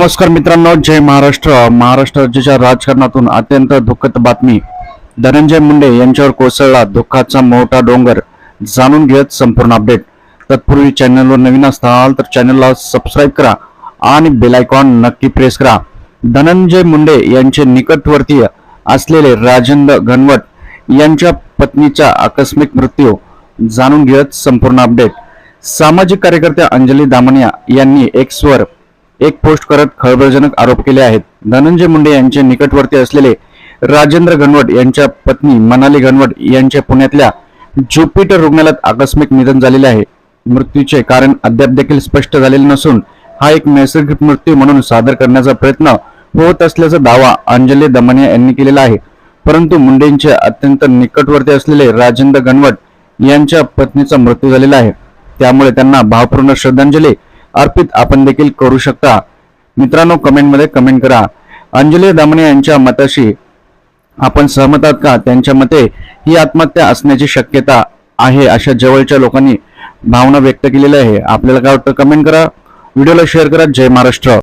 नमस्कार मित्रांनो जय महाराष्ट्र. महाराष्ट्र राज्याच्या राजकारणातून अत्यंत दुःखद बातमी. धनंजय मुंडे यांच्यावर कोसळला दुःखाचा मोठा डोंगर. जाणून घेत संपूर्ण अपडेट. तत्पूर्वी चॅनलवर नवीन असताल तर चॅनलला सबस्क्राईब करा आणि बेलायकॉन नक्की प्रेस करा. धनंजय मुंडे यांचे निकटवर्तीय असलेले राजेंद्र घनवट यांच्या पत्नीचा आकस्मिक मृत्यू. जाणून घेत संपूर्ण अपडेट. सामाजिक कार्यकर्त्या अंजली दामनिया यांनी एक्सवर एक पोस्ट करत खळबळजनक आरोप केले आहेत. धनंजय मुंडे यांचे निकटवर्ती असलेले राजेंद्र घनवट यांच्या पत्नी मनाली घनवट यांचे पुण्यातल्या ज्युपिटर रुग्णालयात आकस्मिक निधन झालेले आहे. मृत्यूचे कारण अद्याप देखील स्पष्ट झालेले नसून हा एक नैसर्गिक मृत्यू म्हणून सादर करण्याचा प्रयत्न होत असल्याचा दावा अंजली दमनिया यांनी केलेला आहे. परंतु मुंडेंचे अत्यंत निकटवर्ती असलेले राजेंद्र घनवट यांच्या पत्नीचा मृत्यू झालेला आहे. त्यामुळे त्यांना भावपूर्ण श्रद्धांजली अर्पित आपण देखील करू शकता. मित्रांनो कमेंटमध्ये कमेंट करा. अंजली दामणे यांच्या मताशी आपण सहमत आहात का? त्यांच्या मते ही आत्महत्या असण्याची शक्यता आहे अशा जवळच्या लोकांनी भावना व्यक्त केलेल्या आहे. आपल्याला काय वाटतं? कमेंट करा. व्हिडिओला शेअर करा. जय महाराष्ट्र.